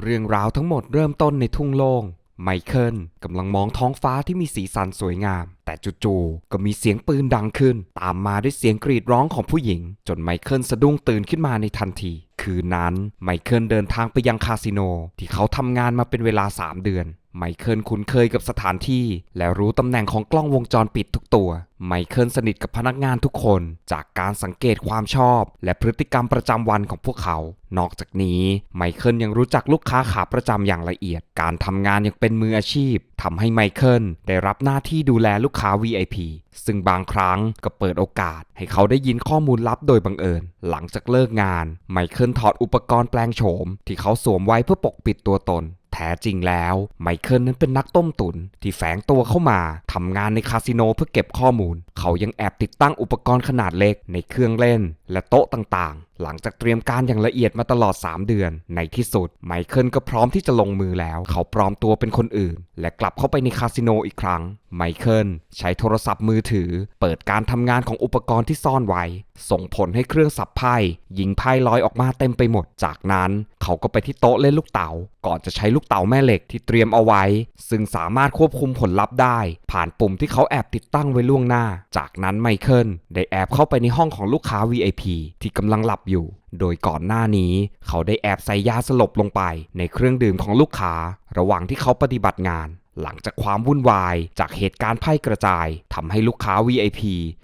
เรื่องราวทั้งหมดเริ่มต้นในทุ่งโล่งไมเคิลกำลังมองท้องฟ้าที่มีสีสันสวยงาม แต่จู่ๆก็มีเสียงปืนดังขึ้น ตามมาด้วยเสียงกรีดร้องของผู้หญิง จนไมเคิลสะดุ้งตื่นขึ้นมาในทันที คืนนั้นไมเคิลเดินทางไปยังคาสิโน ที่เขาทำงานมาเป็นเวลา 3 เดือน ไมเคิลคุ้นเคยกับสถานที่ และรู้ตำแหน่งของกล้องวงจรปิดทุกตัว ไมเคิลสนิทกับพนักงานทุกคน จากการสังเกตความชอบ และพฤติกรรมประจำวันของพวกเขา นอกจากนี้ ไมเคิลยังรู้จักลูกค้าขาประจำอย่างละเอียด การทำงานย่างเป็นมืออาชีพทำให้ไมเคิลได้รับหน้าที่ดูแลลูกค้า VIP ซึ่งบางครั้งก็เปิดโอกาส ให้เขาได้ยินข้อมูลลับโดยบังเอิญ หลังจากเลิกงาน ไมเคิลถอดอุปกรณ์แปลงโฉม ที่เขาสวมไว้เพื่อปกปิดตัวตน แท้จริงแล้วไมเคิลนั้นเป็นนักต้มตุนที่แฝงตัวเข้ามาทำงานในคาสิโนเพื่อเก็บข้อมูล เขายังแอบติดตั้งอุปกรณ์ขนาดเล็กในเครื่องเล่นและโต๊ะต่างๆ หลังจากเตรียมการอย่างละเอียดมาตลอด 3 เดือน ในที่สุด ไมเคิลก็พร้อมที่จะลงมือแล้ว เขาปลอมตัวเป็นคนอื่น และกลับเข้าไปในคาสิโนอีกครั้ง ไมเคิลใช้โทรศัพท์มือถือ เปิดการทำงานของอุปกรณ์ที่ซ่อนไว้ ส่งผลให้เครื่องสับไพ่ยิงไพ่ลอยออกมาเต็มไปหมด จากนั้น เขาก็ไปที่โต๊ะเล่นลูกเต๋า ก่อนจะใช้ลูกเต๋าแม่เหล็กที่เตรียมเอาไว้ ซึ่งสามารถควบคุมผลลัพธ์ได้ ผ่านปุ่มที่เขาแอบติดตั้งไว้ล่วงหน้า จากนั้นไมเคิลได้แอบเข้าไปในห้องของลูกค้า VIP ที่กำลังหลับอยโดยก่อนหน้านี้เขาได้แอบใส่ยาสลบลงไป ในเครื่องดื่มของลูกค้า ระหว่างที่เขาปฏิบัติงาน หลังจากความวุ่นวายจากเหตุการณ์ไพ่กระจายทำให้ลูกค้า VIP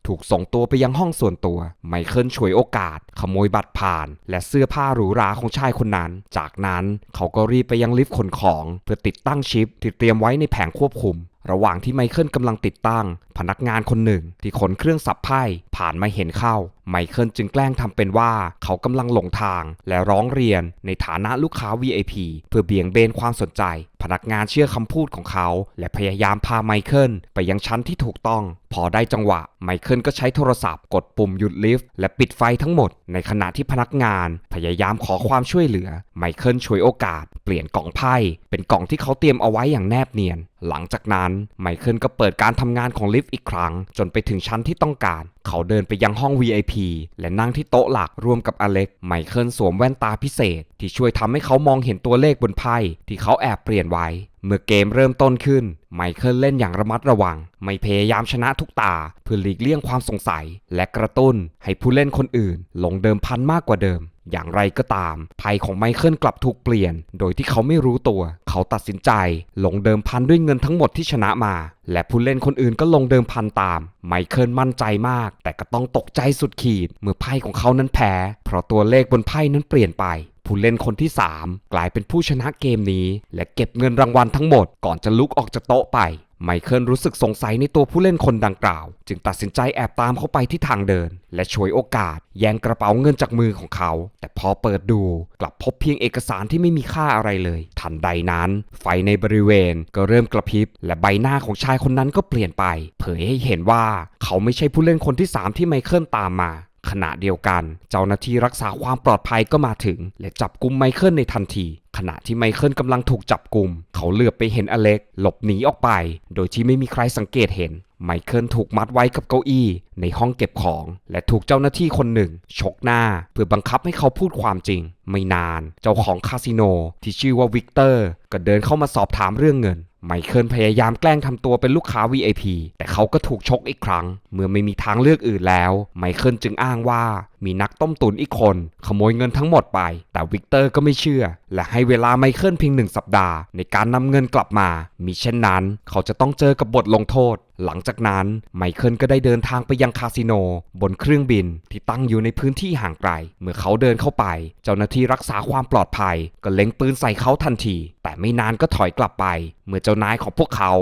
ถูกส่งตัวไปยังห้องส่วนตัว ไมเคิลฉวยโอกาส ขโมยบัตรผ่าน และเสื้อผ้าหรูหราของชายคนนั้น จากนั้นเขาก็รีบไปยังลิฟต์ขนของ เพื่อติดตั้งชิปที่เตรียมไว้ในแผงควบคุมระหว่างที่ไมเคิลกำลังติดตั้ง พนักงานคนหนึ่ง ที่ขนเครื่องสับไพ่ผ่านมาเห็นเข้า ไมเคิลจึงแกล้งทำเป็นว่าเขากำลังหลงทาง และร้องเรียนในฐานะลูกค้า VIP เพื่อเบี่ยงเบนความสนใจ พนักงานเชื่อคำพูดของเขา และพยายามพาไมเคิลไปยังชั้นที่ถูกต้อง พอได้จังหวะ ไมเคิลก็ใช้โทรศัพท์กดปุ่มหยุดลิฟต์และปิดไฟทั้งหมด ในขณะที่พนักงาน พยายามขอความช่วยเหลือ ไมเคิลช่วยโอกาส เปลี่ยนกล่องไพ่เป็นกล่องที่เขาเตรียมเอาไว้อย่างแนบเนียน หลังจากนั้นไมเคิลก็เปิดการทำงานของลิฟต์อีกครั้ง จนไปถึงชั้นที่ต้องการ เขาเดินไปยังห้อง VIP และนั่งที่โต๊ะหลักร่วมกับอเล็ก ไมเคิลสวมแว่นตาพิเศษ ที่ช่วยทำให้เขามองเห็นตัวเลขบนไพ่ที่เขาแอบเปลี่ยนไว้เมื่อเกมเริ่มต้นขึ้น ไมเคิลเล่นอย่างระมัดระวัง ไม่พยายามชนะทุกตา เพื่อหลีกเลี่ยงความสงสัย และกระตุ้นให้ผู้เล่นคนอื่น ลงเดิมพันมากกว่าเดิม อย่างไรก็ตามไพ่ของไมเคิลกลับถูกเปลี่ยน โดยที่เขาไม่รู้ตัว เขาตัดสินใจ ลงเดิมพันด้วยเงินทั้งหมดที่ชนะมา และผู้เล่นคนอื่นก็ลงเดิมพันตาม ไมเคิลมั่นใจมาก แต่ก็ต้องตกใจสุดขีด เมื่อไพ่ของเขานั้นแพ้ เพราะตัวเลขบนไพ่นั้นเปลี่ยนไป ผู้เล่นคนที่ 3 กลายเป็นผู้ชนะเกมนี้ และเก็บเงินรางวัลทั้งหมดก่อนจะลุกออกจากโต๊ะไปไมเคิลรู้สึกสงสัยในตัวผู้เล่นคนดังกล่าว จึงตัดสินใจแอบตามเข้าไปที่ทางเดิน และฉวยโอกาสแย่งกระเป๋าเงินจากมือของเขา แต่พอเปิดดูกลับพบเพียงเอกสารที่ไม่มีค่าอะไรเลย ทันใดนั้น ไฟในบริเวณก็เริ่มกระพริบ และใบหน้าของชายคนนั้นก็เปลี่ยนไป เผยให้เห็นว่าเขาไม่ใช่ผู้เล่นคนที่ 3 ที่ไมเคิลตามมา ขณะเดียวกันเจ้าหน้าที่รักษาความปลอดภัยก็มาถึง และจับกุมไมเคิลในทันที ขณะที่ไมเคิลกำลังถูกจับกุม เขาเหลือบไปเห็นอเล็ก หลบหนีออกไป โดยที่ไม่มีใครสังเกตเห็น ไมเคิลถูกมัดไว้กับเก้าอี้ ในห้องเก็บของ และถูกเจ้าหน้าที่คนหนึ่ง ชกหน้า เพื่อบังคับให้เขาพูดความจริง ไม่นาน เจ้าของคาสิโนที่ชื่อว่าวิกเตอร์ก็เดินเข้ามาสอบถามเรื่องเงิน ไมเคิลพยายามแกล้งทำตัวเป็นลูกค้า VIP แต่เขาก็ถูกชกอีกครั้ง เมื่อไม่มีทางเลือกอื่นแล้ว ไมเคิลจึงอ้างว่า มีนักต้มตุ๋นอีกคน ขโมยเงินทั้งหมดไป แต่วิกเตอร์ก็ไม่เชื่อ และให้เวลาไมเคิลเพียงหนึ่งสัปดาห์ในการนำเงินกลับมา มิเช่นนั้น เขาจะต้องเจอกับบทลงโทษ หลังจากนั้นไมเคิลก็ได้เดินทางไปยังคาสิโน บนเครื่องบินที่ตั้งอยู่ในพื้นที่ห่างไกล เมื่อเขาเดินเข้าไป เจ้าหน้าที่รักษาความปลอดภัย ก็เล็งปืนใส่เขาทันที แต่ไม่นานก็ถอยกลับไป เมื่อเจ้านายของพวกเขา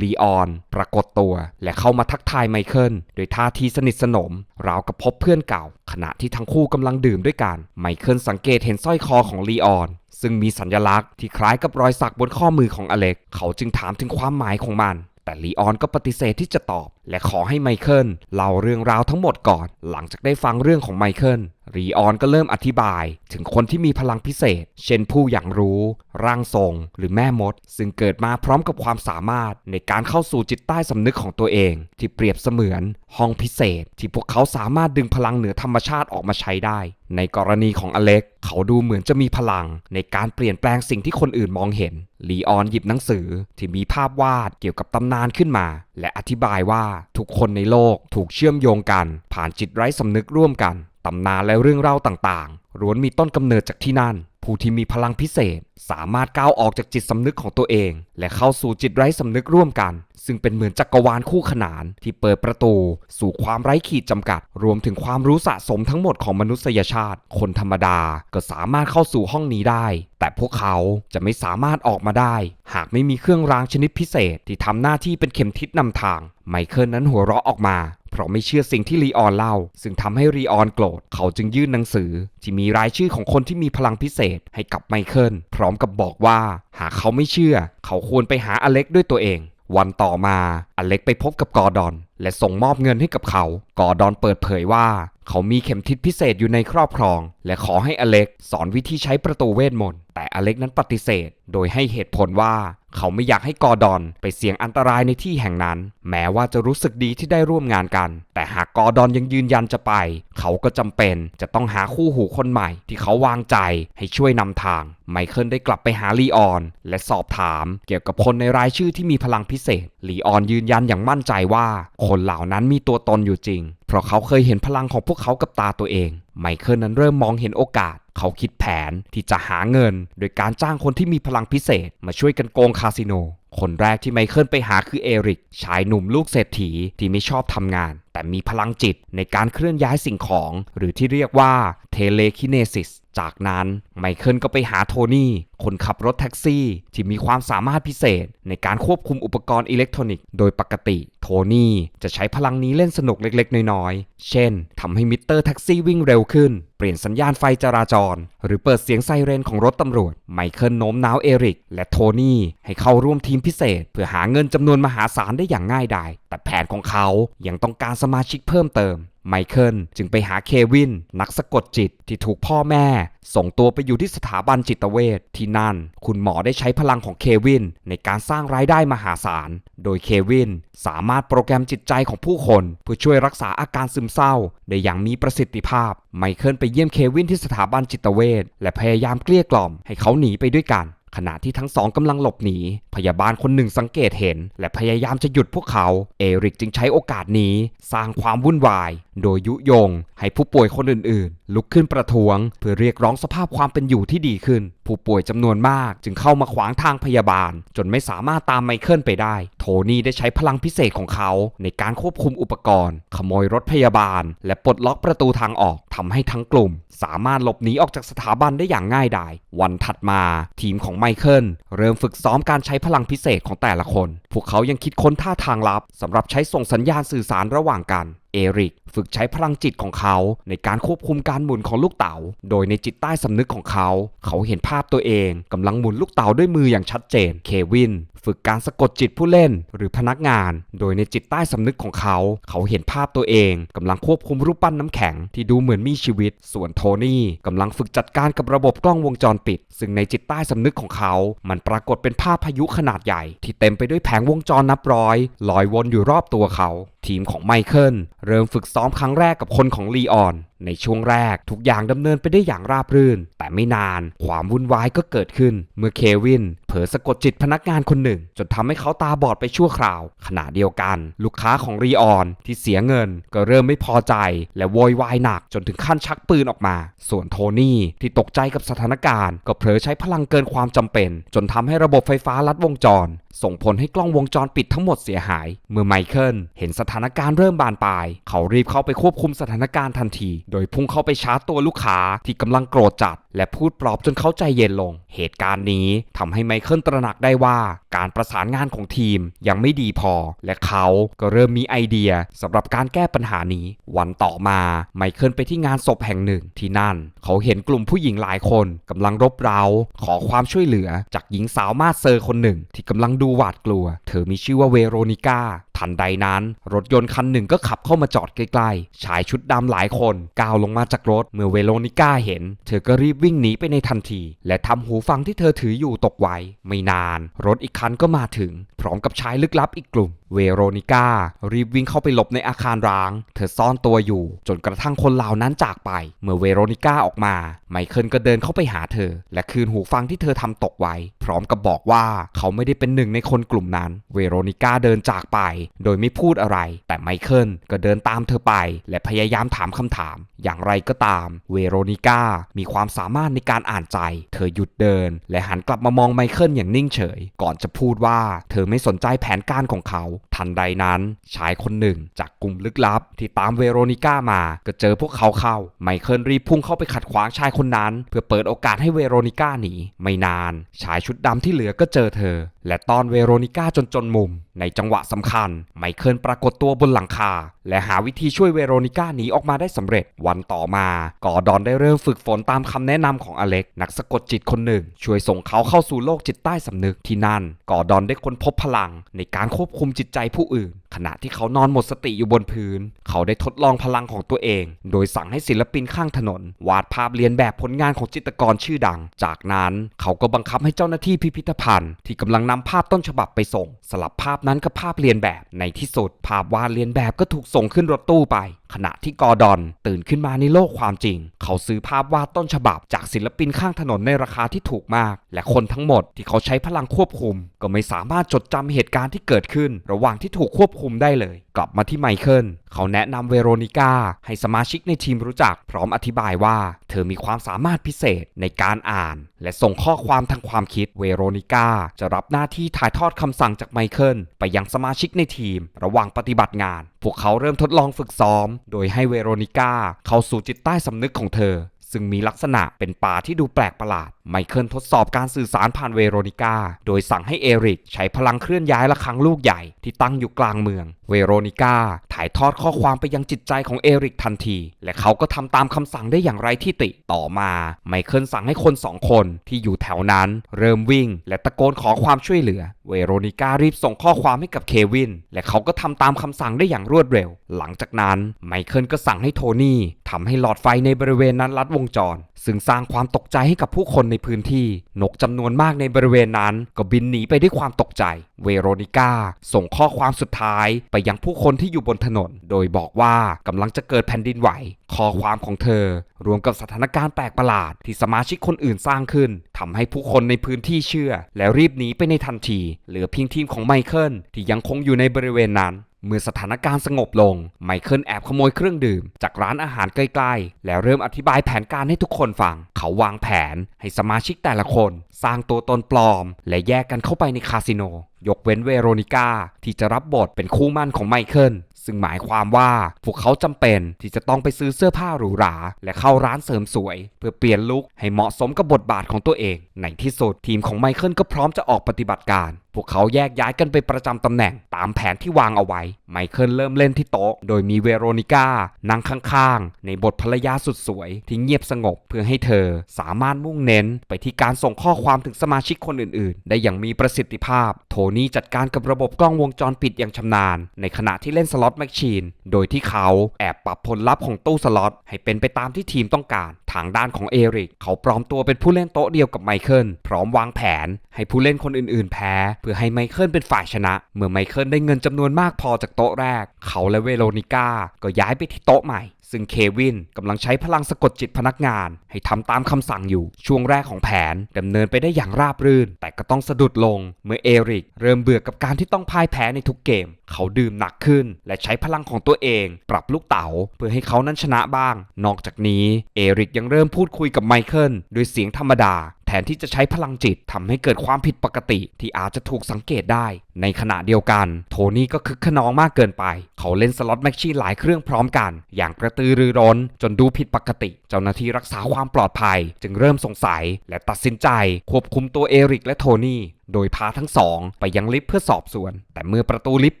ลีออนปรากฏตัว และเข้ามาทักทายไมเคิลโดยท่าทีสนิทสนม ราวกับพบเพื่อนเก่า ขณะที่ทั้งคู่กำลังดื่มด้วยกัน ไมเคิลสังเกตเห็นสร้อยคอของลีออน ซึ่งมีสัญลักษณ์ที่คล้ายกับรอยสักบนข้อมือของอเล็ก เขาจึงถามถึงความหมายของมัน แต่ลีออนก็ปฏิเสธที่จะตอบ และขอให้ไมเคิลเล่าเรื่องราวทั้งหมดก่อน หลังจากได้ฟังเรื่องของไมเคิลลีออนก็เริ่มอธิบาย ถึงคนที่มีพลังพิเศษ เช่นผู้อย่างรู้ ร่างทรง หรือแม่มด ซึ่งเกิดมาพร้อมกับความสามารถในการเข้าสู่จิตใต้สำนึกของตัวเอง ที่เปรียบเสมือน ห้องพิเศษ ที่พวกเขาสามารถดึงพลังเหนือธรรมชาติออกมาใช้ได้ในกรณีของอเล็ก เขาดูเหมือนจะมีพลัง ในการเปลี่ยนแปลงสิ่งที่คนอื่นมองเห็น ลีออนหยิบหนังสือที่มีภาพวาดเกี่ยวกับตำนานขึ้นมา และอธิบายว่าทุกคนในโลกถูกเชื่อมโยงกัน ผ่านจิตไร้สำนึกร่วมกัน ตำนานและเรื่องเล่าต่างๆล้วนมีต้นกำเนิดจากที่นั่น ผู้ที่มีพลังพิเศษ สามารถก้าวออกจากจิตสำนึกของตัวเอง และเข้าสู่จิตไร้สำนึกร่วมกัน ซึ่งเป็นเหมือนจักรวาลคู่ขนาน ที่เปิดประตู สู่ความไร้ขีดจำกัด รวมถึงความรู้สะสมทั้งหมดของมนุษยชาติ คนธรรมดาก็สามารถเข้าสู่ห้องนี้ได้ แต่พวกเขาจะไม่สามารถออกมาได้ หากไม่มีเครื่องรางชนิดพิเศษ ที่ทำหน้าที่เป็นเข็มทิศนำทาง ไมเคิลนั้นหัวเราะออกมา เพราะไม่เชื่อสิ่งที่รีออนเล่า ซึ่งทำให้รีออนโกรธ เขาจึงยื่นหนังสือ ที่มีรายชื่อของคนที่มีพลังพิเศษให้กับไมเคิลพร้อมกับบอกว่า หากเขาไม่เชื่อ เขาควรไปหาอเล็กด้วยตัวเอง วันต่อมาอเล็กไปพบกับกอร์ดอน และส่งมอบเงินให้กับเขา กอร์ดอนเปิดเผยว่าเขามีเข็มทิศพิเศษอยู่ในครอบครอง และขอให้อเล็กสอนวิธีใช้ประตูเวทมนต์ แต่อเล็กนั้นปฏิเสธ โดยให้เหตุผลว่า เขาไม่อยากให้กอร์ดอนไปเสี่ยงอันตรายในที่แห่งนั้น แม้ว่าจะรู้สึกดีที่ได้ร่วมงานกัน แต่หากกอร์ดอนยังยืนยันจะไป เขาก็จำเป็นจะต้องหาคู่หูคนใหม่ ที่เขาวางใจให้ช่วยนำทาง ไมเคิลได้กลับไปหาลีออน และสอบถามเกี่ยวกับคนในรายชื่อที่มีพลังพิเศษลีออนยืนยันอย่างมั่นใจว่า คนเหล่านั้นมีตัวตนอยู่จริงเพราะเขาเคยเห็นพลังของพวกเขากับตาตัวเอง ไมเคิลนั้นเริ่มมองเห็นโอกาส เขาคิดแผนที่จะหาเงิน โดยการจ้างคนที่มีพลังพิเศษ มาช่วยกันโกงคาสิโน คนแรกที่ไมเคิลไปหาคือเอริก ชายหนุ่มลูกเศรษฐีที่ไม่ชอบทำงาน แต่มีพลังจิตในการเคลื่อนย้ายสิ่งของ หรือที่เรียกว่าเทเลคิเนซิสจากนั้นไมเคิลก็ไปหาโทนี่ คนขับรถแท็กซี่ ที่มีความสามารถพิเศษ ในการควบคุมอุปกรณ์อิเล็กทรอนิกส์ โดยปกติ โทนี่จะใช้พลังนี้เล่นสนุกเล็กๆ น้อยๆ เช่นทำให้มิเตอร์แท็กซี่วิ่งเร็วขึ้น เปลี่ยนสัญญาณไฟจราจร หรือเปิดเสียงไซเรนของรถตำรวจ ไมเคิลโน้มน้าวเอริก และโทนี่ให้เข้าร่วมทีมพิเศษ เพื่อหาเงินจำนวนมหาศาลได้อย่างง่ายดาย แผนของเขา ยังต้องการสมาชิกเพิ่มเติม ไมเคิลจึงไปหาเควิน นักสะกดจิตที่ถูกพ่อแม่ ส่งตัวไปอยู่ที่สถาบันจิตเวชที่นั่น คุณหมอได้ใช้พลังของเควิน ในการสร้างรายได้มหาศาล โดยเควินสามารถโปรแกรมจิตใจของผู้คน เพื่อช่วยรักษาอาการซึมเศร้า ได้อย่างมีประสิทธิภาพ ไมเคิลไปเยี่ยมเควินที่สถาบันจิตเวชและพยายามเกลี้ยกล่อมให้เขาหนีไปด้วยกัน ขณะที่ทั้งสองกำลังหลบหนี พยาบาลคนหนึ่งสังเกตเห็น และพยายามจะหยุดพวกเขา เอริกจึงใช้โอกาสนี้ สร้างความวุ่นวาย โดยยุยง ให้ผู้ป่วยคนอื่นๆ ลุกขึ้นประท้วง เพื่อเรียกร้องสภาพความเป็นอยู่ที่ดีขึ้น ผู้ป่วยจำนวนมาก จึงเข้ามาขวางทางพยาบาล จนไม่สามารถตามไมเคิลไปได้ โทนี่ได้ใช้พลังพิเศษของเขา ในการควบคุมอุปกรณ์ ขโมยรถพยาบาล และปลดล็อกประตูทางออกทำให้ทั้งกลุ่ม สามารถหลบหนีออกจากสถาบันได้อย่างง่ายดายวันถัดมาทีมของไมเคิลเริ่มฝึกซ้อมการใช้พลังพิเศษของแต่ละคน พวกเขายังคิดค้นท่าทางลับสำหรับใช้ส่งสัญญาณสื่อสารระหว่างกัน เอริก ฝึกใช้พลังจิตของเขา ในการควบคุมการหมุนของลูกเต๋า โดยในจิตใต้สำนึกของเขา เขาเห็นภาพตัวเองกำลังหมุนลูกเต๋าด้วยมืออย่างชัดเจน เควิน ฝึกการสะกดจิตผู้เล่น หรือพนักงาน โดยในจิตใต้สำนึกของเขา เขาเห็นภาพตัวเองกำลังควบคุมรูปปั้นน้ำแข็งที่ดูเหมือนมีชีวิต ส่วนโทนี่กำลังฝึกจัดการกับระบบกล้องวงจรปิด ซึ่งในจิตใต้สำนึกของเขา มันปรากฏเป็นภาพพายุขนาดใหญ่ ที่เต็มไปด้วยแผงวงจรนับร้อย ลอยวนอยู่รอบตัวเขา ทีมของไมเคิลเริ่มฝึกซ้อมครั้งแรกกับคนของลีออนในช่วงแรกทุกอย่างดำเนินไปได้อย่างราบรื่น แต่ไม่นานความวุ่นวายก็เกิดขึ้น เมื่อเควิน เผลอสะกดจิตพนักงานคนหนึ่ง จนทำให้เขาตาบอดไปชั่วคราว ขณะเดียวกัน ลูกค้าของรีออนที่เสียเงิน ก็เริ่มไม่พอใจ และโวยวายหนักจนถึงขั้นชักปืนออกมา ส่วนโทนี่ที่ตกใจกับสถานการณ์ ก็เผลอใช้พลังเกินความจำเป็น จนทำให้ระบบไฟฟ้าลัดวงจร ส่งผลให้กล้องวงจรปิดทั้งหมดเสียหาย เมื่อไมเคิลเห็นสถานการณ์เริ่มบานปลาย เขารีบเข้าไปควบคุมสถานการณ์ทันทีโดยพุ่งเข้าไปชาร์จตัวลูกค้าที่กำลังโกรธจัด และพูดปลอบจนเขาใจเย็นลง เหตุการณ์นี้ทำให้ไมเคิลตระหนักได้ว่าการประสานงานของทีมยังไม่ดีพอ และเขาก็เริ่มมีไอเดียสำหรับการแก้ปัญหานี้ วันต่อมาไมเคิลไปที่งานศพแห่งหนึ่ง ที่นั่น เขาเห็นกลุ่มผู้หญิงหลายคนกำลังรบเร้า ขอความช่วยเหลือจากหญิงสาวมาสเซอร์คนหนึ่ง ที่กำลังดูหวาดกลัว เธอมีชื่อว่าเวโรนิก้า ทันใดนั้น รถยนต์คันหนึ่งก็ขับเข้ามาจอดใกล้ๆ ชายชุดดำหลายคนก้าวลงมาจากรถเมื่อเวโรนิก้าเห็น เธอก็รีบวิ่งหนีไปในทันที และทำหูฟังที่เธอถืออยู่ตกไว้ ไม่นาน รถอีกคันก็มาถึง พร้อมกับชายลึกลับอีกกลุ่ม เวโรนิก้ารีบวิ่งเข้าไปหลบในอาคารร้าง เธอซ่อนตัวอยู่ จนกระทั่งคนเหล่านั้นจากไป เมื่อเวโรนิก้าออกมา ไมเคิลก็เดินเข้าไปหาเธอ และคืนหูฟังที่เธอทำตกไว้ พร้อมกับบอกว่าเขาไม่ได้เป็นหนึ่งในคนกลุ่มนั้น เวโรนิก้าเดินจากไปโดยไม่พูดอะไร แต่ไมเคิลก็เดินตามเธอไป และพยายามถามคำถาม อย่างไรก็ตาม เวโรนิก้ามีความสามารถในการอ่านใจ เธอหยุดเดิน และหันกลับมามองไมเคิลอย่างนิ่งเฉย ก่อนจะพูดว่าเธอไม่สนใจแผนการของเขา ทันใดนั้นชายคนหนึ่ง จากกลุ่มลึกลับ ที่ตามเวโรนิก้ามาก็เจอพวกเขาเข้า ไมเคิลรีบพุ่งเข้าไปขัดขวางชายคนนั้น เพื่อเปิดโอกาสให้เวโรนิก้าหนีไม่นาน ชายชุดดำที่เหลือก็เจอเธอ และตอนเวโรนิก้าจนจนมุม ในจังหวะสำคัญไมเคิลปรากฏตัวบนหลังคา และหาวิธีช่วยเวโรนิก้าหนีออกมาได้สำเร็จ วันต่อมา กอดอนได้เริ่มฝึกฝนตามคำแนะนำของอเล็ก นักสะกดจิตคนหนึ่ง ช่วยส่งเขาเข้าสู่โลกจิตใต้สำนึกที่นั่น กอดอนได้ค้นพบพลังในการควบคุมจิตใจผู้อื่น ขณะที่เขานอนหมดสติอยู่บนพื้น เขาได้ทดลองพลังของตัวเอง โดยสั่งให้ศิลปินข้างถนน วาดภาพเรียนแบบผลงานของจิตรกรชื่อดัง จากนั้นเขาก็บังคับให้เจ้าหน้าที่พิพิธภัณฑ์ ที่กำลังนำภาพต้นฉบับไปส่ง สลับภาพนั้นกับภาพเรียนแบบในที่สุด ภาพวาดเรียนแบบก็ถูกส่งขึ้นรถตู้ไป ขณะที่กอร์ดอน ตื่นขึ้นมาในโลกความจริง เขาซื้อภาพวาดต้นฉบับ จากศิลปินข้างถนนในราคาที่ถูกมาก และคนทั้งหมดที่เขาใช้พลังควบคุม ก็ไม่สามารถจดจำเหตุการณ์ที่เกิดขึ้น ระหว่างที่ถูกควบคุมได้เลย กลับมาที่ไมเคิลเขาแนะนำเวโรนิก้าให้สมาชิกในทีมรู้จัก พร้อมอธิบายว่า เธอมีความสามารถพิเศษในการอ่าน และส่งข้อความทางความคิดเวโรนิก้าจะรับหน้าที่ถ่ายทอดคำสั่งจากไมเคิลไปยังสมาชิกในทีม ระหว่างปฏิบัติงาน พวกเขาเริ่มทดลองฝึกซ้อม โดยให้เวโรนิก้าเข้าสู่จิตใต้สำนึกของเธอ ซึ่งมีลักษณะเป็นป่าที่ดูแปลกประหลาด ไมเคิลทดสอบการสื่อสารผ่านเวโรนิก้า โดยสั่งให้เอริกใช้พลังเคลื่อนย้ายระฆังลูกใหญ่ที่ตั้งอยู่กลางเมือง เวโรนิก้าถ่ายทอดข้อความไปยังจิตใจของเอริกทันที และเขาก็ทำตามคำสั่งได้อย่างไรที่ติ ต่อมาไมเคิลสั่งให้คนสองคนที่อยู่แถวนั้น เริ่มวิ่ง และตะโกนขอความช่วยเหลือ เวโรนิก้ารีบส่งข้อความให้กับเควิน และเขาก็ทำตามคำสั่งได้อย่างรวดเร็ว หลังจากนั้นไมเคิลก็สั่งให้โทนี่ทำให้หลอดไฟในบริเวณนั้นลัดวงจรซึ่งสร้างความตกใจให้กับผู้คนในพื้นที่ นกจำนวนมากในบริเวณนั้น ก็บินหนีไปด้วยความตกใจ เวโรนิก้าส่งข้อความสุดท้ายไปยังผู้คนที่อยู่บนถนน โดยบอกว่ากำลังจะเกิดแผ่นดินไหว ข้อความของเธอ รวมกับสถานการณ์แปลกประหลาดที่สมาชิกคนอื่นสร้างขึ้นทำให้ผู้คนในพื้นที่เชื่อ และรีบหนีไปในทันที เหลือเพียงทีมของไมเคิลที่ยังคงอยู่ในบริเวณนั้น เมื่อสถานการณ์สงบลง ไมเคิลแอบขโมยเครื่องดื่ม จากร้านอาหารใกล้ๆ แล้วเริ่มอธิบายแผนการให้ทุกคนฟัง เขาวางแผนให้สมาชิกแต่ละคน สร้างตัวตนปลอม และแยกกันเข้าไปในคาสิโน ยกเว้นเวโรนิก้าที่จะรับบทเป็นคู่มั่นของไมเคิลซึ่งหมายความว่าพวกเขาจำเป็นที่จะต้องไปซื้อเสื้อผ้าหรูหรา และเข้าร้านเสริมสวย เพื่อเปลี่ยนลุคให้เหมาะสมกับบทบาทของตัวเอง ในที่สุดทีมของไมเคิลก็พร้อมจะออกปฏิบัติการ พวกเขาแยกย้ายกันไปประจำตำแหน่งตามแผนที่วางเอาไว้ ไมเคิลเริ่มเล่นที่โต๊ะ โดยมีเวโรนิก้านั่งข้างๆ ในบทภรรยาสุดสวยที่เงียบสงบเพื่อให้เธอสามารถมุ่งเน้นไปที่การส่งข้อความถึงสมาชิกคนอื่นๆ ได้อย่างมีประสิทธิภาพ โทนี่จัดการกับระบบกล้องวงจรปิดอย่างชำนาญ ในขณะที่เล่นสล็อตแมชชีน โดยที่เขาแอบปรับผลลัพธ์ของตู้สล็อตให้เป็นไปตามที่ทีมต้องการทางด้านของเอริกเขาปลอมตัวเป็นผู้เล่นโต๊ะเดียวกับไมเคิลพร้อมวางแผนให้ผู้เล่นคนอื่นๆ แพ้พื่อให้ไมเคิลเป็นฝ่ายชนะ เมื่อไมเคิลได้เงินจำนวนมากพอจากโต๊ะแรก เขาและเวโรนิก้าก็ย้ายไปที่โต๊ะใหม่ซึ่งเควินกำลังใช้พลังสะกดจิตพนักงาน ให้ทำตามคำสั่งอยู่ ช่วงแรกของแผนดำเนินไปได้อย่างราบรื่น แต่ก็ต้องสะดุดลง เมื่อเอริก เริ่มเบื่อกับการที่ต้องพ่ายแพ้ในทุกเกม เขาดื่มหนักขึ้น และใช้พลังของตัวเอง ปรับลูกเต๋าเพื่อให้เขานั้นชนะบ้าง นอกจากนี้ เอริกยังเริ่มพูดคุยกับไมเคิลด้วยเสียงธรรมดา แทนที่จะใช้พลังจิตทำให้เกิดความผิดปกติที่อาจจะถูกสังเกตได้ ในขณะเดียวกัน โทนี่ก็คึกขนองมากเกินไป เขาเล่นสล็อตแมชชีนหลายเครื่องพร้อมกัน อย่างกระตือรือร้น จนดูผิดปกติ เจ้าหน้าที่รักษาความปลอดภัย จึงเริ่มสงสัยและตัดสินใจ ควบคุมตัวเอริกและโทนี่ โดยพาทั้งสองไปยังลิฟต์เพื่อสอบสวน แต่เมื่อประตูลิฟต์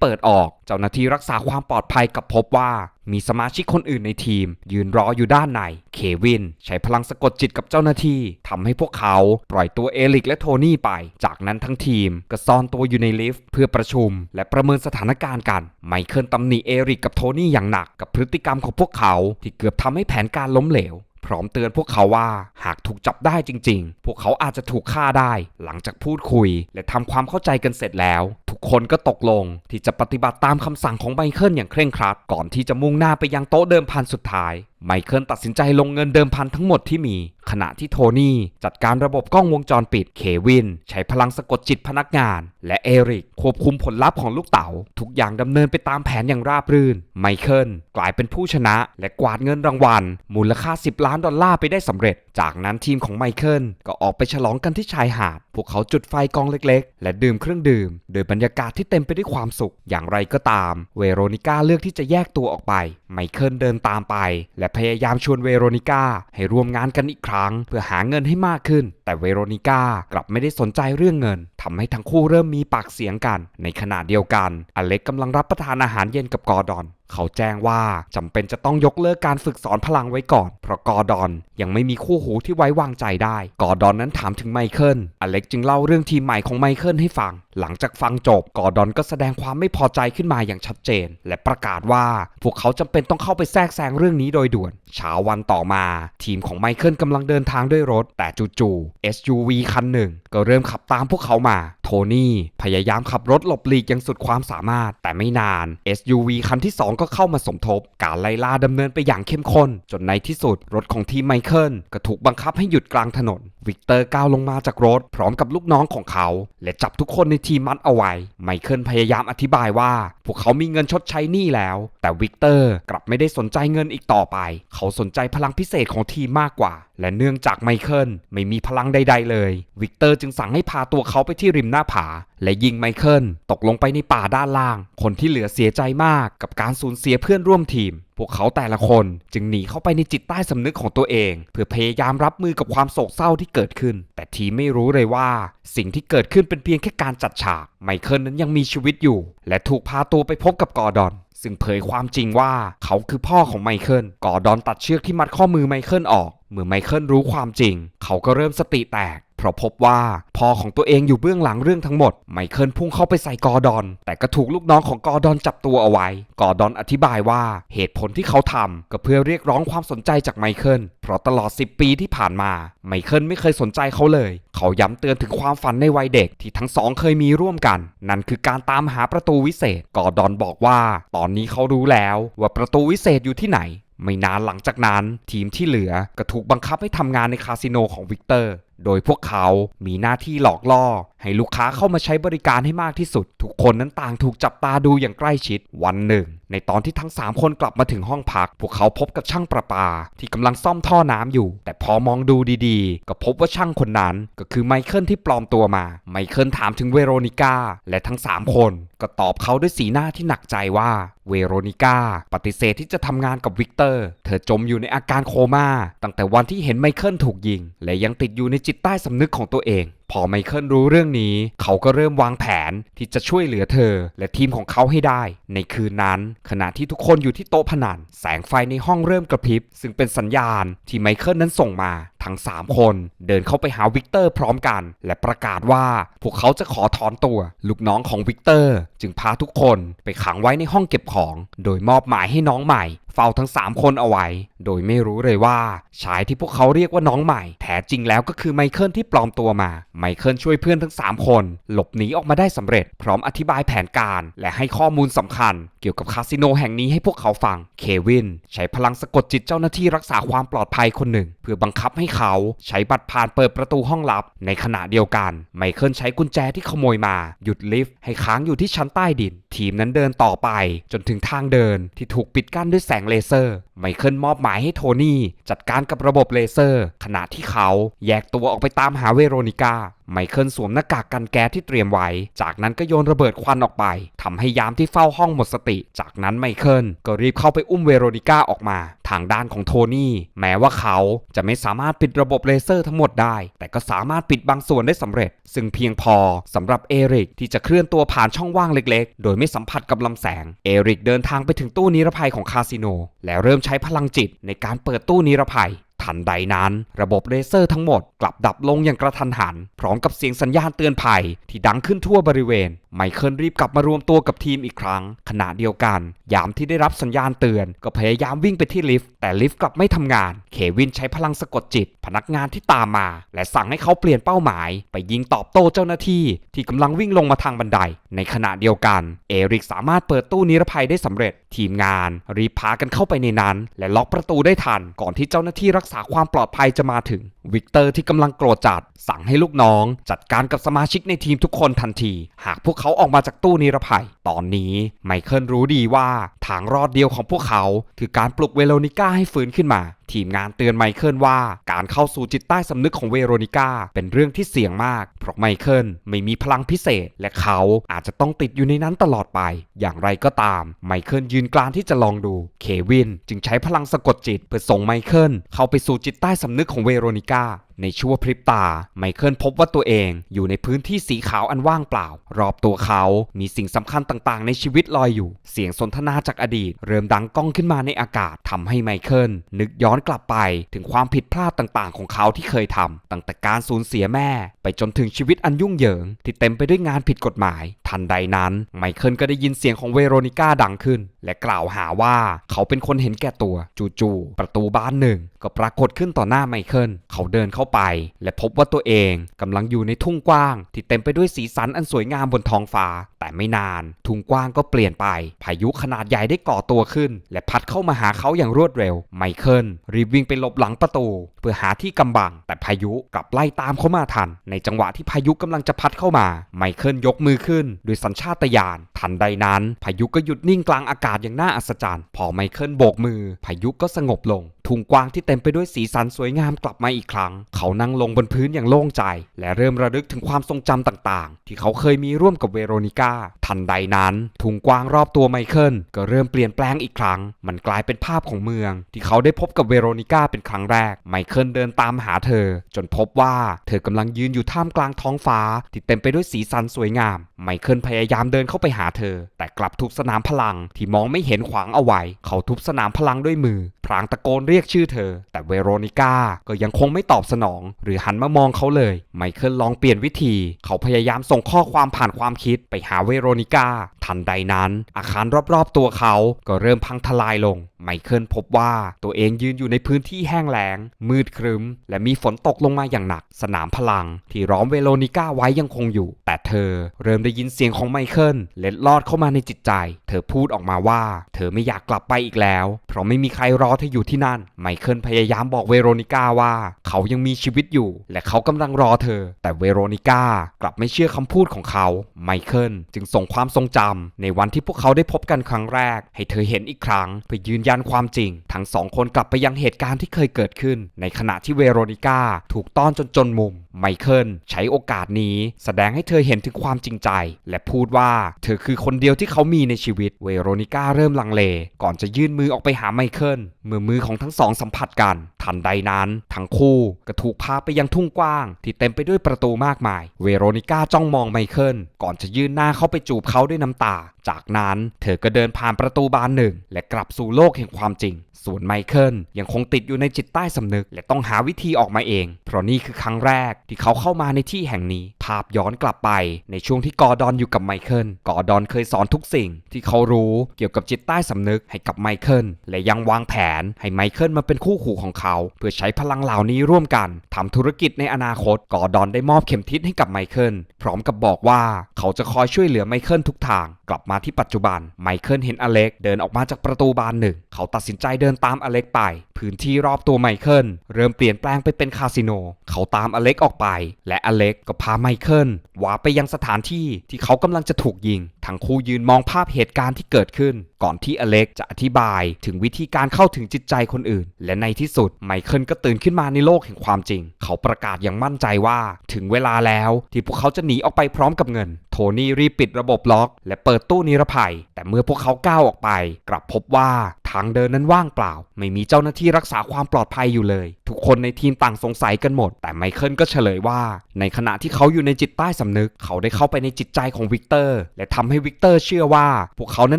เปิดออก เจ้าหน้าที่รักษาความปลอดภัยกับพบว่า มีสมาชิกคนอื่นในทีม ยืนรออยู่ด้านใน เควิน ใช้พลังสะกดจิตกับเจ้าหน้าที่ทำให้พวกเขาปล่อยตัวเอลิกและโทนี่ไป จากนั้นทั้งทีมก็ซ่อนตัวอยู่ในลิฟต์เพื่อประชุม และประเมินสถานการณ์กัน ไมเคิลตำหนิเอริกกับโทนี่อย่างหนักกับพฤติกรรมของพวกเขา ที่เกือบทำให้แผนการล้มเหลว พร้อมเตือนพวกเขาว่าหากถูกจับได้จริง ๆ พวกเขาอาจจะถูกฆ่าได้ หลังจากพูดคุย และทำความเข้าใจกันเสร็จแล้ว ทุกคนก็ตกลง ที่จะปฏิบัติตามคำสั่งของไมเคิลอย่างเคร่งครัด ก่อนที่จะมุ่งหน้าไปยังโต๊ะเดิมพันสุดท้าย ไมเคิลตัดสินใจลงเงินเดิมพันทั้งหมดที่มี ขณะที่โทนี่ จัดการระบบกล้องวงจรปิด เควิน ใช้พลังสะกดจิตพนักงาน และเอริก ควบคุมผลลัพธ์ของลูกเต๋า ทุกอย่างดำเนินไปตามแผนอย่างราบรื่น ไมเคิลกลายเป็นผู้ชนะ และกวาดเงินรางวัล มูลค่า 10 ล้านดอลลาร์ไปได้สำเร็จ จากนั้นทีมของไมเคิลก็ออกไปฉลองกันที่ชายหาด พวกเขาจุดไฟกองเล็ก ๆ และดื่มเครื่องดื่ม โดยบรรยากาศที่เต็มไปด้วยความสุข อย่างไรก็ตาม เวโรนิก้าเลือกที่จะแยกตัวออกไป ไมเคิลเดินตามไป และพยายามชวนเวโรนิก้าให้ร่วมงานกันอีกครั้ง เพื่อหาเงินให้มากขึ้น แต่เวโรนิก้ากลับไม่ได้สนใจเรื่องเงินทำให้ทั้งคู่เริ่มมีปากเสียงกัน ในขณะเดียวกัน อเล็กกำลังรับประทานอาหารเย็นกับกอร์ดอน เขาแจ้งว่าจำเป็นจะต้องยกเลิกการฝึกสอนพลังไว้ก่อน เพราะกอร์ดอนยังไม่มีคู่หูที่ไว้วางใจได้ กอร์ดอนนั้นถามถึงไมเคิล อเล็กจึงเล่าเรื่องทีมใหม่ของไมเคิลให้ฟัง หลังจากฟังจบกอร์ดอนก็แสดงความไม่พอใจขึ้นมาอย่างชัดเจน และประกาศว่า พวกเขาจำเป็นต้องเข้าไปแทรกแซงเรื่องนี้โดยด่วน เช้าวันต่อมา ทีมของไมเคิลกำลังเดินทางด้วยรถ แต่จู่ๆ SUV คันหนึ่ง ก็เริ่มขับตามพวกเขามา โทนี่พยายามขับรถหลบหลีกอย่างสุดความสามารถ แต่ไม่นาน SUV คันที่2ก็เข้ามาสมทบ การไล่ล่าดำเนินไปอย่างเข้มข้น จนในที่สุดรถของทีมไมเคิลก็ถูกบังคับให้หยุดกลางถนน วิกเตอร์ก้าวลงมาจากรถ พร้อมกับลูกน้องของเขา และจับทุกคนในทีมมัดเอาไว้ ไมเคิลพยายามอธิบายว่า พวกเขามีเงินชดใช้หนี้แล้ว แต่วิกเตอร์กลับไม่ได้สนใจเงินอีกต่อไป เขาสนใจพลังพิเศษของทีมมากกว่า และเนื่องจากไมเคิลไม่มีพลังใด ๆ เลย วิกเตอร์จึงสั่งให้พาตัวเขาไปที่ริมหน้าผา และยิงไมเคิลตกลงไปในป่าด้านล่าง คนที่เหลือเสียใจมากกับการสูญเสียเพื่อนร่วมทีม พวกเขาแต่ละคนจึงหนีเข้าไปในจิตใต้สำนึกของตัวเอง เพื่อพยายามรับมือกับความโศกเศร้าที่เกิดขึ้น แต่ทีไม่รู้เลยว่า สิ่งที่เกิดขึ้นเป็นเพียงแค่การจัดฉาก ไมเคิลนั้นยังมีชีวิตอยู่ และถูกพาตัวไปพบกับกอร์ดอน ซึ่งเผยความจริงว่าเขาคือพ่อของไมเคิลกอดอนตัดเชือกที่มัดข้อมือไมเคิลออก เมื่อไมเคิลรู้ความจริง เขาก็เริ่มสติแตกเพราะพบว่าพ่อของตัวเองอยู่เบื้องหลังเรื่องทั้งหมด ไมเคิลพุ่งเข้าไปใส่กอดอน แต่ก็ถูกลูกน้องของกอดอนจับตัวเอาไว้ กอดอนอธิบายว่าเหตุผลที่เขาทำก็เพื่อเรียกร้องความสนใจจากไมเคิลเพราะตลอด 10 ปีที่ผ่านมา ไมเคิลไม่เคยสนใจเขาเลย เขาย้ำเตือนถึงความฝันในวัยเด็กที่ทั้งสองเคยมีร่วมกัน นั่นคือการตามหาประตูวิเศษกอดอนบอกว่า ตอนนี้เขารู้แล้วว่าประตูวิเศษอยู่ที่ไหน ไม่นานหลังจากนั้น ทีมที่เหลือก็ถูกบังคับให้ทำงานในคาสิโนของวิกเตอร์ โดยพวกเขามีหน้าที่หลอกล่อ ให้ลูกค้าเข้ามาใช้บริการให้มากที่สุด ทุกคนนั้นต่างถูกจับตาดูอย่างใกล้ชิด วันหนึ่ง ในตอนที่ทั้ง 3 คนกลับมาถึงห้องพัก พวกเขาพบกับช่างประปา ที่กำลังซ่อมท่อน้ำอยู่ แต่พอมองดูดีๆ ก็พบว่าช่างคนนั้นก็คือไมเคิลที่ปลอมตัวมา ไมเคิลถามถึงเวโรนิก้า และทั้ง 3 คน ก็ตอบเขาด้วยสีหน้าที่หนักใจว่าเวโรนิก้าปฏิเสธที่จะทำงานกับวิกเตอร์ เธอจมอยู่ในอาการโคม่าตั้งแต่วันที่เห็นไมเคิลถูกยิง และยังติดอยู่ในจิตใต้สำนึกของตัวเอง พอไมเคิลรู้เรื่องนี้ เขาก็เริ่มวางแผนที่จะช่วยเหลือเธอ และทีมของเขาให้ได้ ในคืนนั้น ขณะที่ทุกคนอยู่ที่โต๊ะพนัน แสงไฟในห้องเริ่มกระพริบ ซึ่งเป็นสัญญาณที่ไมเคิลนั้นส่งมาทั้ง 3 คน เดินเข้าไปหาวิกเตอร์พร้อมกัน และประกาศว่า พวกเขาจะขอถอนตัว ลูกน้องของวิกเตอร์ จึงพาทุกคนไปขังไว้ในห้องเก็บของ โดยมอบหมายให้น้องใหม่ เฝ้าทั้ง 3 คนเอาไว้ โดยไม่รู้เลยว่าชายที่พวกเขาเรียกว่าน้องใหม่ แท้จริงแล้วก็คือไมเคิลที่ปลอมตัวมา ไมเคิลช่วยเพื่อนทั้ง 3 คน หลบหนีออกมาได้สำเร็จ พร้อมอธิบายแผนการ และให้ข้อมูลสำคัญ เกี่ยวกับคาสิโนแห่งนี้ให้พวกเขาฟัง เควิน ใช้พลังสะกดจิตเจ้าหน้าที่รักษาความปลอดภัยคนหนึ่ง เพื่อบังคับให้เขาใช้บัตรผ่านเปิดประตูห้องลับ ในขณะเดียวกัน ไมเคิลใช้กุญแจที่ขโมยมาหยุดลิฟต์ให้ค้างอยู่ที่ชั้นใต้ดิน ทีมนั้นเดินต่อไปจนถึงทางเดินที่ถูกปิดกั้นด้วยแสงเลเซอร์ ไมเคิลมอบหมายให้โทนี่จัดการกับระบบเลเซอร์ ขณะที่เขาแยกตัวออกไปตามหาเวโรนิก้าไมเคิลสวมหน้ากากกันแก๊สที่เตรียมไว้ จากนั้นก็โยนระเบิดควันออกไปทำให้ยามที่เฝ้าห้องหมดสติ จากนั้นไมเคิลก็รีบเข้าไปอุ้มเวโรนิก้าออกมา ทางด้านของโทนี่ แม้ว่าเขาจะไม่สามารถปิดระบบเลเซอร์ทั้งหมดได้ แต่ก็สามารถปิดบางส่วนได้สำเร็จ ซึ่งเพียงพอสำหรับเอริกที่จะเคลื่อนตัวผ่านช่องว่างเล็ก ๆ โดยไม่สัมผัสกับลำแสง เอริกเดินทางไปถึงตู้นิรภัยของคาสิโน แล้วเริ่มใช้พลังจิตในการเปิดตู้นิรภัย ทันใดนั้น ระบบเลเซอร์ทั้งหมดกลับดับลงอย่างกระทันหัน พร้อมกับเสียงสัญญาณเตือนภัยที่ดังขึ้นทั่วบริเวณ ไมเคิลรีบกลับมารวมตัวกับทีมอีกครั้ง ขณะเดียวกัน ยามที่ได้รับสัญญาณเตือนก็พยายามวิ่งไปที่ลิฟต์แต่ลิฟต์กลับไม่ทำงาน เควินใช้พลังสะกดจิต พนักงานที่ตามมา และสั่งให้เขาเปลี่ยนเป้าหมาย ไปยิงตอบโต้เจ้าหน้าที่ ที่กำลังวิ่งลงมาทางบันได ในขณะเดียวกัน เอริกสามารถเปิดตู้นิรภัยได้สำเร็จ ทีมงานรีบพากันเข้าไปในนั้น และล็อกประตูได้ทันก่อนที่เจ้าหน้าที่รักษาความปลอดภัยจะมาถึง วิกเตอร์ที่กำลังโกรธจัด สั่งให้ลูกน้อง จัดการกับสมาชิกในทีมทุกคนทันที หากพวกเขาออกมาจากตู้นิรภัย ตอนนี้ไมเคิลรู้ดีว่าทางรอดเดียวของพวกเขา คือการปลุกเวโรนิก้าให้ฟื้นขึ้นมา ทีมงานเตือนไมเคิลว่า การเข้าสู่จิตใต้สำนึกของเวโรนิก้าเป็นเรื่องที่เสี่ยงมาก เพราะไมเคิลไม่มีพลังพิเศษ และเขาอาจจะต้องติดอยู่ในนั้นตลอดไป อย่างไรก็ตาม ไมเคิลยืนกลานที่จะลองดู เควินจึงใช้พลังสะกดจิตเพื่อส่งไมเคิลเข้าไปสู่จิตใต้สำนึกของเวโรนิก้า ในชั่วพริบตา ไมเคิลพบว่าตัวเองอยู่ในพื้นที่สีขาวอันว่างเปล่า รอบตัวเขามีสิ่งสำคัญต่างๆ ในชีวิตลอยอยู่ เสียงสนทนาจากอดีต เริ่มดังก้องขึ้นมาในอากาศทำให้ไมเคิลนึกย้อนกลับไปถึงความผิดพลาดต่างๆ ของเขาที่เคยทำตั้งแต่การสูญเสียแม่ ไปจนถึงชีวิตอันยุ่งเหยิง ที่เต็มไปด้วยงานผิดกฎหมาย ทันใดนั้น ไมเคิลก็ได้ยินเสียงของเวโรนิก้าดังขึ้น และกล่าวหาว่าเขาเป็นคนเห็นแก่ตัว จู่ๆประตูบ้านหนึ่ง ก็ปรากฏขึ้นต่อหน้าไมเคิลเขาเดินเข้าไป และพบว่าตัวเองกำลังอยู่ในทุ่งกว้าง ที่เต็มไปด้วยสีสันอันสวยงามบนท้องฟ้า แต่ไม่นาน ทุ่งกว้างก็เปลี่ยนไป พายุขนาดใหญ่ได้ก่อตัวขึ้น และพัดเข้ามาหาเขาอย่างรวดเร็ว ไมเคิลรีบวิ่งไปหลบหลังประตู เพื่อหาที่กำบัง แต่พายุกลับไล่ตามเขามาทัน ในจังหวะที่พายุกำลังจะพัดเข้ามา ไมเคิลยกมือขึ้นด้วยสัญชาตญาณทันใดนั้น พายุก็หยุดนิ่งกลางอากาศอย่างน่าอัศจรรย์ พอไมเคิลโบกมือ พายุก็สงบลง ทุ่งกว้างที่เต็มไปด้วยสีสันสวยงามกลับมาอีกครั้ง เขานั่งลงบนพื้นอย่างโล่งใจ และเริ่มระลึกถึงความทรงจำต่างๆ ที่เขาเคยมีร่วมกับเวโรนิก้า ทันใดนั้น ทุ่งกว้างรอบตัวไมเคิลก็เริ่มเปลี่ยนแปลงอีกครั้ง มันกลายเป็นภาพของเมือง ที่เขาได้พบกับเวโรนิก้าเป็นครั้งแรก ไมเคิลเดินตามหาเธอ จนพบว่าเธอกำลังยืนอยู่ท่ามกลางท้องฟ้า ที่เต็มไปด้วยสีสันสวยงาม ไมเคิลพยายามเดินเข้าไปหาเธอ แต่กลับถูกสนามพลังที่มองไม่เห็นขวางเอาไว้ เขาทุบสนามพลังด้วยมือ พรางตะโกนเรียกียกชื่อเธอ แต่เวโรนิก้าก็ยังคงไม่ตอบสนอง หรือหันมามองเขาเลย ไมเคิลลองเปลี่ยนวิธี เขาพยายามส่งข้อความผ่านความคิดไปหาเวโรนิก้า ทันใดนั้น อาคารรอบๆตัวเขาก็เริ่มพังทลายลง ไมเคิลพบว่าตัวเองยืนอยู่ในพื้นที่แห้งแล้ง มืดครึ้ม และมีฝนตกลงมาอย่างหนัก สนามพลัง ที่ร้อมเวโรนิก้าไว้ยังคงอยู่ แต่เธอเริ่มได้ยินเสียงของไมเคิลเล็ดลอดเข้ามาในจิตใจ เธอพูดออกมาว่า เธอไม่อยากกลับไปอีกแล้ว เพราะไม่มีใครรอเธออยู่ที่นั่น ไมเคิลพยายามบอกเวโรนิก้าว่า เขายังมีชีวิตอยู่ และเขากำลังรอเธอ แต่เวโรนิก้ากลับไม่เชื่อคำพูดของเขา ไมเคิลจึงส่งความทรงจำในวันที่พวกเขาได้พบกันครั้งแรก ให้เธอเห็นอีกครั้งเพื่อยืนยันความจริง ทั้งสองคนกลับไปยังเหตุการณ์ที่เคยเกิดขึ้น ในขณะที่เวโรนิก้าถูกต้อนจนจนมุม ไมเคิลใช้โอกาสนี้ แสดงให้เธอเห็นถึงความจริงใจ และพูดว่าเธอคือคนเดียวที่เขามีในชีวิต เวโรนิก้าเริ่มลังเล ก่อนจะยื่นมือออกไปหาไมเคิลเมื่อมือของทั้งสองสัมผัสกัน ทันใดนั้น ทั้งคู่ก็ถูกพาไปยังทุ่งกว้าง ที่เต็มไปด้วยประตูมากมาย เวโรนิก้าจ้องมองไมเคิลก่อนจะยื่นหน้าเข้าไปจูบเขาด้วยน้ำตา จากนั้นเธอก็เดินผ่านประตูบานหนึ่ง และกลับสู่โลกแห่งความจริง ส่วนไมเคิลยังคงติดอยู่ในจิตใต้สำนึก และต้องหาวิธีออกมาเอง เพราะนี่คือครั้งแรกที่เขาเข้ามาในที่แห่งนี้ ภาพย้อนกลับไป ในช่วงที่กอร์ดอนอยู่กับไมเคิลกอร์ดอนเคยสอนทุกสิ่ง ที่เขารู้เกี่ยวกับจิตใต้สำนึกให้กับไมเคิลและยังวางแผนให้ไมเคิลมาเป็นคู่หูของเขา เพื่อใช้พลังเหล่านี้ร่วมกันทำธุรกิจในอนาคตกอร์ดอนได้มอบเข็มทิศให้กับไมเคิลพร้อมกับบอกว่าเขาจะคอยช่วยเหลือไมเคิลทุกทาง กลับมาที่ปัจจุบันไมเคิลเห็นอเล็กเดินออกมาจากประตูบานหนึ่ง เขาตัดสินใจเดินตามอเล็กไป พื้นที่รอบตัวไมเคิลเริ่มเปลี่ยนแปลงไปเป็นคาสิโน เขาตามอเล็กออกไป และอเล็กก็พาไมเคิลวาไปยังสถานที่ที่เขากำลังจะถูกยิง ทั้งคู่ยืนมองภาพเหตุการณ์ที่เกิดขึ้น ก่อนที่อเล็กจะอธิบายถึงวิธีการเข้าถึงจิตใจคนอื่น และในที่สุดไมเคิลก็ตื่นขึ้นมาในโลกแห่งความจริง เขาประกาศอย่างมั่นใจว่า ถึงเวลาแล้วที่พวกเขาจะหนีออกไปพร้อมกับเงิน โทนี่รีบปิดระบบล็อก และเปิดตู้นิรภัย แต่เมื่อพวกเขาก้าวออกไป กลับพบว่า ทางเดินนั้นว่างเปล่า ไม่มีเจ้าหน้าที่รักษาความปลอดภัยอยู่เลย ทุกคนในทีมต่างสงสัยกันหมด แต่ไมเคิลก็เฉลยว่า ในขณะที่เขาอยู่ในจิตใต้สำนึก เขาได้เข้าไปในจิตใจของวิกเตอร์ และทำให้วิกเตอร์เชื่อว่า พวกเขานั้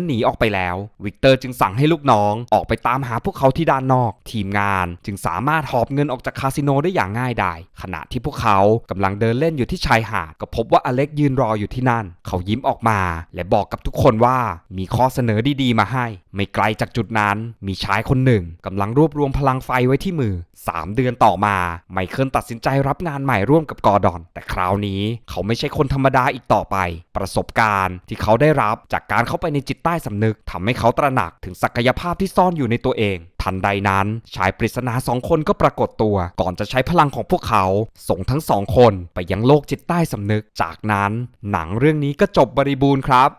นหนีออกไปแล้ว วิกเตอร์จึงสั่งให้ลูกน้องออกไปตามหาพวกเขาที่ด้านนอก ทีมงานจึงสามารถหอบเงินออกจากคาสิโนได้อย่างง่ายดายขณะที่พวกเขากำลังเดินเล่นอยู่ที่ชายหาดก็พบว่าอเล็กยืนรออยู่ที่นั่น เขายิ้มออกมา และบอกกับทุกคนว่ามีข้อเสนอดีๆ มาให้ ไม่ไกลจากจุดนั้น มีชายคนหนึ่งกำลังรวบรวมพลังไฟไว้ที่มือ 3 เดือนต่อมา ไมเคิลตัดสินใจรับงานใหม่ร่วมกับกอร์ดอน แต่คราวนี้เขาไม่ใช่คนธรรมดาอีกต่อไป ประสบการณ์ที่เขาได้รับจากการเข้าไปในจิตใต้สำนึกทำให้เขาตระหนักถึงศักยภาพที่ซ่อนอยู่ในตัวเองทันใดนั้นชายปริศนาสองคนก็ปรากฏตัว ก่อนจะใช้พลังของพวกเขา ส่งทั้งสองคนไปยังโลกจิตใต้สำนึก จากนั้น หนังเรื่องนี้ก็จบบริบูรณ์ครับ